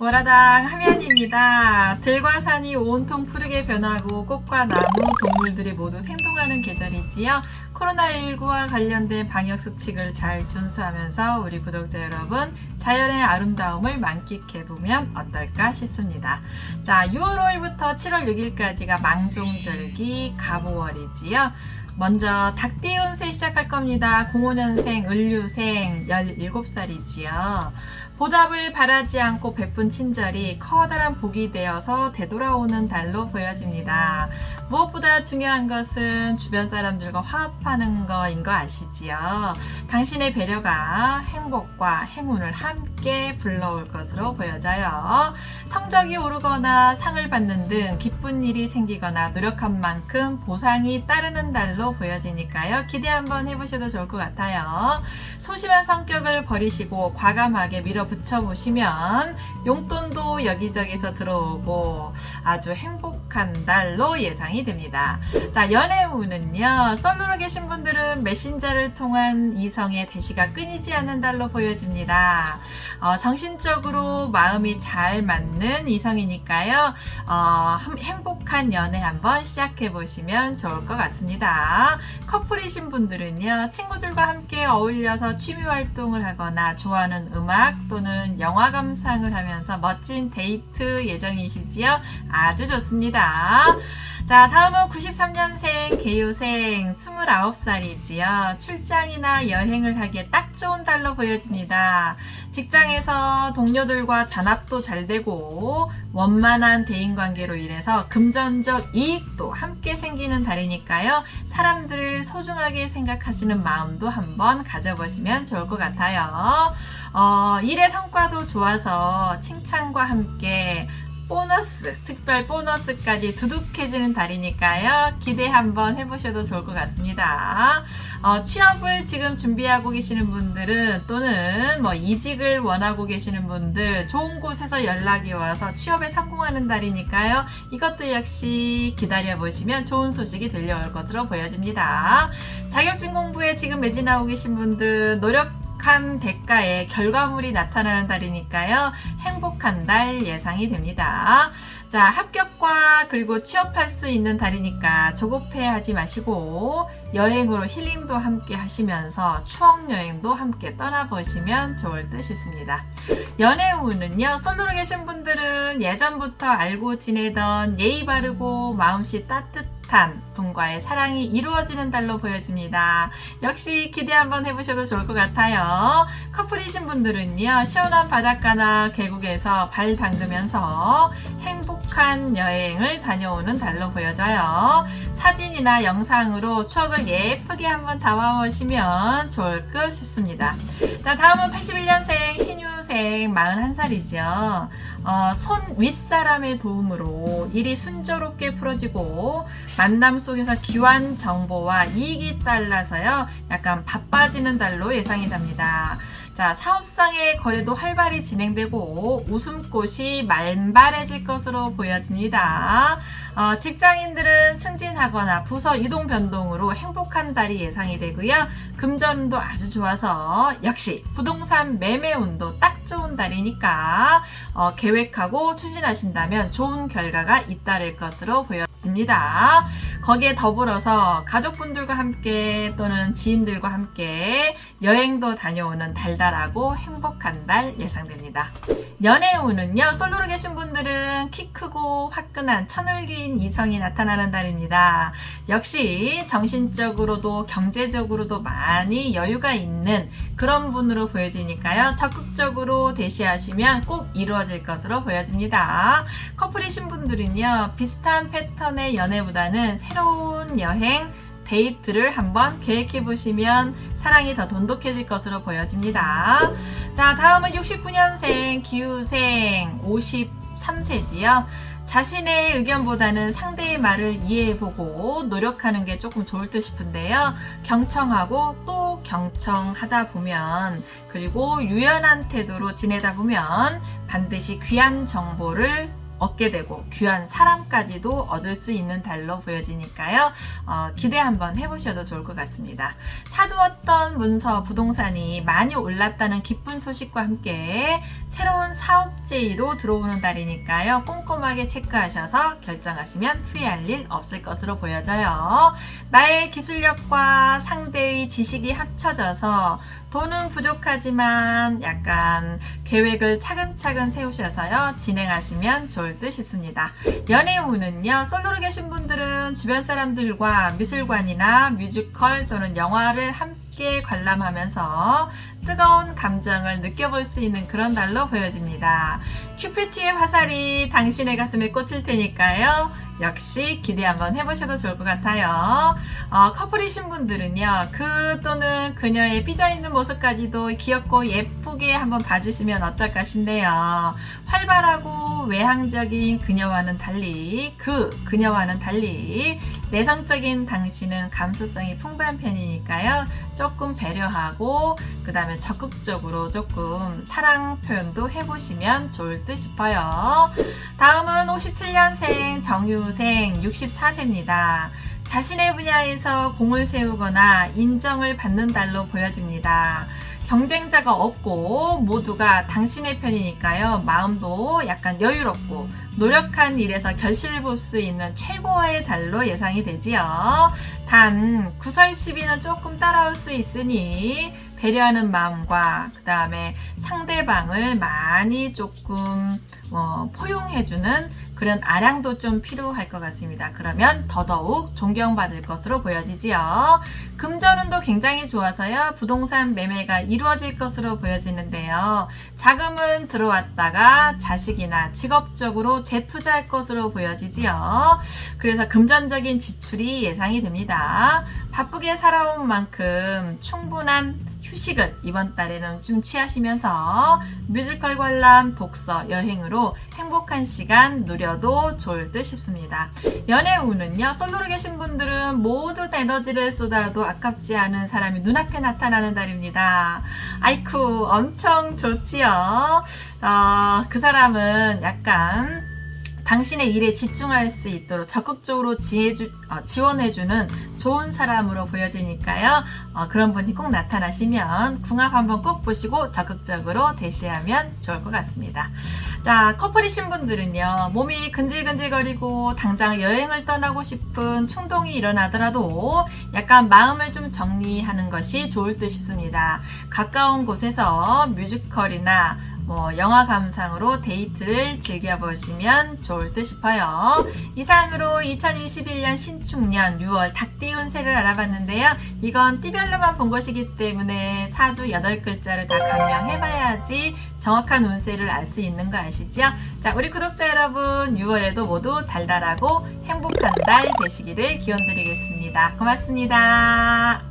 월화당 하면입니다. 들과 산이 온통 푸르게 변하고 꽃과 나무, 동물들이 모두 생동하는 계절이지요. 코로나19와 관련된 방역 수칙을 잘 준수하면서 우리 구독자 여러분 자연의 아름다움을 만끽해보면 어떨까 싶습니다. 자, 6월 5일부터 7월 6일까지가 망종절기 가보월이지요. 먼저 닭띠운세 시작할 겁니다. 05년생 을류생 17살이지요. 보답을 바라지 않고 베푼 친절이 커다란 복이 되어서 되돌아오는 달로 보여집니다. 무엇보다 중요한 것은 주변 사람들과 화합하는 거인 거 아시지요? 당신의 배려가 행복과 행운을 함께 불러올 것으로 보여져요. 성적이 오르거나 상을 받는 등 기쁜 일이 생기거나 노력한 만큼 보상이 따르는 달로 보여지니까요. 기대 한번 해보셔도 좋을 것 같아요. 소심한 성격을 버리시고 과감하게 밀어 붙여 보시면 용돈도 여기저기서 들어오고 아주 행복한 달로 예상이 됩니다. 자, 연애운은요. 솔로로 계신 분들은 메신저를 통한 이성의 대시가 끊이지 않는 달로 보여집니다. 어, 정신적으로 마음이 잘 맞는 이성이니까요. 어, 함- 행복한 연애 한번 시작해 보시면 좋을 것 같습니다. 커플이신 분들은요, 친구들과 함께 어울려서 취미 활동을 하거나 좋아하는 음악 또는 영화 감상을 하면서 멋진 데이트 예정이시지요? 아주 좋습니다. 자, 다음은 93년생 개요생 29살이지요. 출장이나 여행을 하기에 딱 좋은 달로 보여집니다. 직장에서 동료들과 단합도 잘 되고 원만한 대인 관계로 인해서 금전적 이익도 함께 생기는 달이니까요. 사람들을 소중하게 생각하시는 마음도 한번 가져보시면 좋을 것 같아요. 어, 일의 성과도 좋아서 칭찬과 함께 보너스, 특별 보너스까지 두둑해지는 달이니까요. 기대 한번 해보셔도 좋을 것 같습니다. 어, 취업을 지금 준비하고 계시는 분들은 또는 뭐 이직을 원하고 계시는 분들 좋은 곳에서 연락이 와서 취업에 성공하는 달이니까요. 이것도 역시 기다려보시면 좋은 소식이 들려올 것으로 보여집니다. 자격증 공부에 지금 매진하고 계신 분들 노력 한 대가의 결과물이 나타나는 달이니까요. 행복한 달 예상이 됩니다. 자, 합격과 그리고 취업할 수 있는 달이니까 조급해 하지 마시고 여행으로 힐링도 함께 하시면서 추억 여행도 함께 떠나보시면 좋을 듯 싶습니다. 연애운은요, 솔로로 계신 분들은 예전부터 알고 지내던 예의 바르고 마음씨 따뜻한 분과의 사랑이 이루어지는 달로 보여집니다. 역시 기대 한번 해보셔도 좋을 것 같아요. 커플이신 분들은요, 시원한 바닷가나 계곡에서 발 담그면서 행복 한 여행을 다녀오는 달로 보여져요. 사진이나 영상으로 추억을 예쁘게 한번 담아오시면 좋을 듯 싶습니다. 자, 다음은 81년생 신유생 41살이죠. 어, 손 윗사람의 도움으로 일이 순조롭게 풀어지고 만남 속에서 귀한 정보와 이익이 달라서요. 약간 바빠지는 달로 예상이 됩니다. 자, 사업상의 거래도 활발히 진행되고 웃음꽃이 만발해질 것으로 보여집니다. 어, 직장인들은 승진하거나 부서 이동 변동으로 행복한 달이 예상이 되고요. 금전도 아주 좋아서 역시 부동산 매매 운도 딱 좋은 달이니까 어, 계획하고 추진하신다면 좋은 결과가 잇따를 것으로 보여집니다. 거기에 더불어서 가족분들과 함께 또는 지인들과 함께 여행도 다녀오는 달달하고 행복한 달 예상됩니다. 연애운은요, 솔로로 계신 분들은 키 크고 화끈한 천을긴 이성이 나타나는 달입니다. 역시 정신적으로도 경제적으로도 많이 여유가 있는 그런 분으로 보여지니까요. 적극적으로 대 시하시면 꼭 이루어질 것으로 보여집니다. 커플이신 분들은요, 비슷한 패턴의 연애보다는 새로운 여행, 데이트를 한번 계획해 보시면 사랑이 더 돈독해질 것으로 보여집니다. 자, 다음은 69년생 기후생 53세지요. 자신의 의견보다는 상대의 말을 이해해보고 노력하는 게 조금 좋을 듯 싶은데요. 경청하고 또 경청하다 보면 그리고 유연한 태도로 지내다 보면 반드시 귀한 정보를 얻게 되고 귀한 사람까지도 얻을 수 있는 달로 보여지니까요. 어, 기대 한번 해보셔도 좋을 것 같습니다. 사두었던 문서 부동산이 많이 올랐다는 기쁜 소식과 함께 새로운 사업 제의도 들어오는 달이니까요. 꼼꼼하게 체크하셔서 결정하시면 후회할 일 없을 것으로 보여져요. 나의 기술력과 상대의 지식이 합쳐져서 돈은 부족하지만 약간 계획을 차근차근 세우셔서요. 진행하시면 좋을 듯 싶습니다. 운은요. 솔로로 계신 분들은 주변 사람들과 미술관이나 뮤지컬 또는 영화를 함께 관람하면서 뜨거운 감정을 느껴볼 수 있는 그런 달로 보여집니다. 큐피티의 화살이 당신의 가슴에 꽂힐 테니까요. 역시 기대 한번 해보셔도 좋을 것 같아요. 어, 커플이신 분들은요, 그 또는 그녀의 삐져 있는 모습까지도 귀엽고 예쁘게 한번 봐주시면 어떨까 싶네요. 활발하고 외향적인 그녀와는 달리, 그 그녀와는 달리, 내성적인 당신은 감수성이 풍부한 편이니까요. 조금 배려하고, 그 다음에 적극적으로 조금 사랑 표현도 해보시면 좋을 듯 싶어요. 다음은 57년생 정유 생 64세입니다. 자신의 분야에서 공을 세우거나 인정을 받는 달로 보여집니다. 경쟁자가 없고 모두가 당신의 편이니까요. 마음도 약간 여유롭고 노력한 일에서 결실을 볼 수 있는 최고의 달로 예상이 되지요. 단 구설 시비는 조금 따라올 수 있으니 배려하는 마음과 그 다음에 상대방을 많이 조금 어, 포용해주는 그런 아량도 좀 필요할 것 같습니다. 그러면 더더욱 존경받을 것으로 보여지지요. 금전운도 굉장히 좋아서요. 부동산 매매가 이루어질 것으로 보여지는데요. 자금은 들어왔다가 자식이나 직업적으로 재투자할 것으로 보여지지요. 그래서 금전적인 지출이 예상이 됩니다. 바쁘게 살아온 만큼 충분한 휴식을 이번 달에는 좀 취하시면서 뮤지컬 관람, 독서, 여행으로 행복한 시간 누려도 좋을 듯 싶습니다. 연애 운은요, 솔로로 계신 분들은 모든 에너지를 쏟아도 아깝지 않은 사람이 눈앞에 나타나는 달입니다. 아이쿠, 엄청 좋지요? 어, 그 사람은 약간 당신의 일에 집중할 수 있도록 적극적으로 지혜주, 어, 지원해주는 좋은 사람으로 보여지니까요. 어, 그런 분이 꼭 나타나시면 궁합 한번 꼭 보시고 적극적으로 대시하면 좋을 것 같습니다. 자, 커플이신 분들은요, 몸이 근질근질거리고 당장 여행을 떠나고 싶은 충동이 일어나더라도 약간 마음을 좀 정리하는 것이 좋을 듯 싶습니다. 가까운 곳에서 뮤지컬이나 뭐 영화 감상으로 데이트를 즐겨보시면 좋을 듯 싶어요. 이상으로 2021년 신축년 6월 닭띠 운세를 알아봤는데요. 이건 띠별로만 본 것이기 때문에 사주 8글자를 다 강명해봐야지 정확한 운세를 알 수 있는 거 아시죠? 자, 우리 구독자 여러분 6월에도 모두 달달하고 행복한 달 되시기를 기원 드리겠습니다. 고맙습니다.